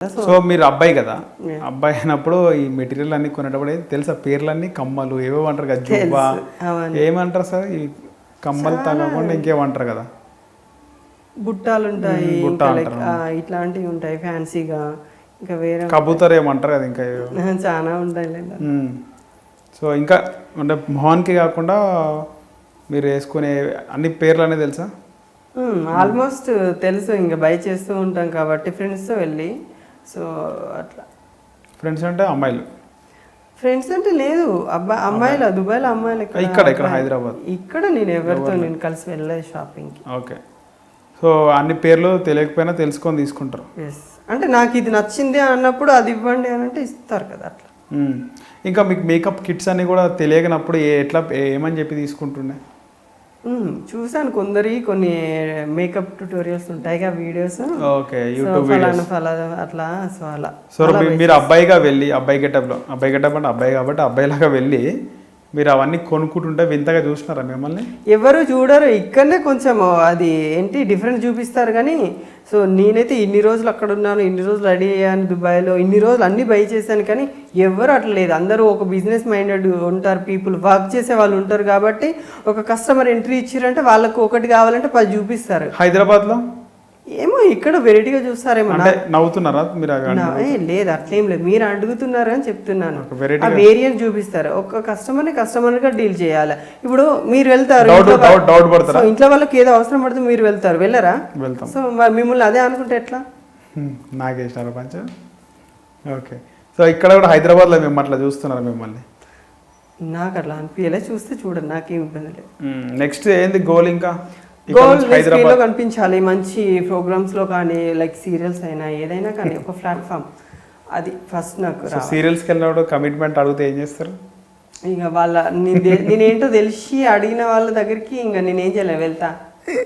So మీరు అబ్బాయి కదా అబ్బాయి అయినప్పుడు ఈ మెటీరియల్ అన్ని కొనేటప్పుడు తెలుసా? పేర్లన్నీ కమ్మలు ఏవో అంటారు కదా జుబ్బా ఏమంటారు సార్? ఈ కమ్మలు తగ్గకుండా ఇంకేమంటారు కదా? బుట్టాలు ఉంటాయి ఇట్లాంటివి ఉంటాయి ఫ్యాన్సీగా ఇంకా వేరే కబూతర్ ఏమంటారు కదా ఇంకా. చాలా ఉంటాయి. సో ఇంకా అంటే మొహాన్కి కాకుండా మీరు వేసుకునే అన్ని పేర్లు అనేది తెలుసా? ఆల్మోస్ట్ తెలుసు ఇంకా బై చేస్తూ ఉంటాం కాబట్టి ఫ్రెండ్స్తో వెళ్ళి సో అట్లా. ఫ్రెండ్స్ అంటే అమ్మాయిలు? ఫ్రెండ్స్ అంటే లేదు. అబ్బా అమ్మాయిలు దుబాయ్లో అమ్మాయిలు? ఇక్కడ, ఇక్కడ అబ్బాయి- హైదరాబాద్. ఇక్కడ నేను ఎవరితో నేను కలిసి వెళ్ళలేదు షాపింగ్కి ఓకే. సో అన్ని పేర్లు తెలియకపోయినా తెలుసుకొని తీసుకుంటారు. ఎస్ అంటే నాకు ఇది నచ్చింది అన్నప్పుడు అది ఇవ్వండి అని అంటే ఇస్తారు కదా అట్లా. ఇంకా మీకు మేకప్ కిట్స్ అన్ని కూడా తెలియకనప్పుడు ఎట్లా ఏమని చెప్పి తీసుకుంటుండే? చూశాను కొందరి కొన్ని మేకప్ ట్యూటోరియల్స్ ఉంటాయిగా వీడియోస్ ఓకే యూట్యూబ్ ఫలానా వీడియోస్ ఫలానా అట్లా సో అలా. సో మీరు అబ్బాయిగా వెళ్ళి అబ్బాయి గెటప్లో అబ్బాయి గెటప్ అంటే అబ్బాయి కాబట్టి అబ్బాయిలాగా వెళ్ళి మీరు అవన్నీ కొనుక్కుంటుంటే వింతగా చూసినారా మిమ్మల్ని? ఎవరు చూడరు. ఇక్కడనే కొంచెం అది ఏంటి డిఫరెంట్ చూపిస్తారు కానీ సో నేనైతే ఇన్ని రోజులు అక్కడ ఉన్నాను ఇన్ని రోజులు రెడీ అయ్యాను దుబాయ్లో ఇన్ని రోజులు అన్ని బై చేశాను కానీ ఎవరు అట్లా లేదు. అందరూ ఒక బిజినెస్ మైండెడ్ ఉంటారు పీపుల్ వర్క్ చేసే వాళ్ళు ఉంటారు కాబట్టి ఒక కస్టమర్ ఎంట్రీ ఇచ్చారంటే వాళ్ళకు ఒకటి కావాలంటే పది చూపిస్తారు. హైదరాబాద్లో? ఏమో ఇక్కడ వెరైటీగా చూస్తారేమో. అంటే నవ్వుతున్నారా మీరు లేదు అట్లేం లేదు. మీరు అడుగుతున్నారు అని చెప్తున్నాను. ఆ వేరియంట్ చూపిస్తారు. ఒక కస్టమర్ని కస్టమర్గా డీల్ చేయాలి? ఇప్పుడు మీరు వెళ్తారు డౌట్ ఇంట్లో వాళ్ళకి ఏదో అవసరం పడితే మీరు వెళ్తారు. వెళ్ళరా? సో మరి మిమ్మల్ని అదే అనుకుంటే ఎట్లా? హ్మ్. నాగేసినారా పంచ. ఓకే. సో ఇక్కడ కూడా హైదరాబాద్లో మేము అట్లా చూస్తున్నారు మిమ్మల్ని? నాకు అట్లా అనిపించలే చూస్తే చూడండి నాకేం ఇబ్బంది లేదు. నెక్స్ట్ ఏంది గోల్ ఇంకా? లో కనిపించాలి. మంచి ప్రోగ్రామ్స్లో కానీ లైక్ సీరియల్స్ అయినా ఏదైనా కానీ ఒక ప్లాట్ఫామ్ అది ఫస్ట్ నాకు. సీరియల్స్కి వెళ్ళినప్పుడు కమిట్మెంట్ అడిగితే ఏం చేస్తారు? ఇక వాళ్ళ నేనేంటో తెలిసి అడిగిన వాళ్ళ దగ్గరికి ఇంకా నేనేం చేయలే వెళ్తా.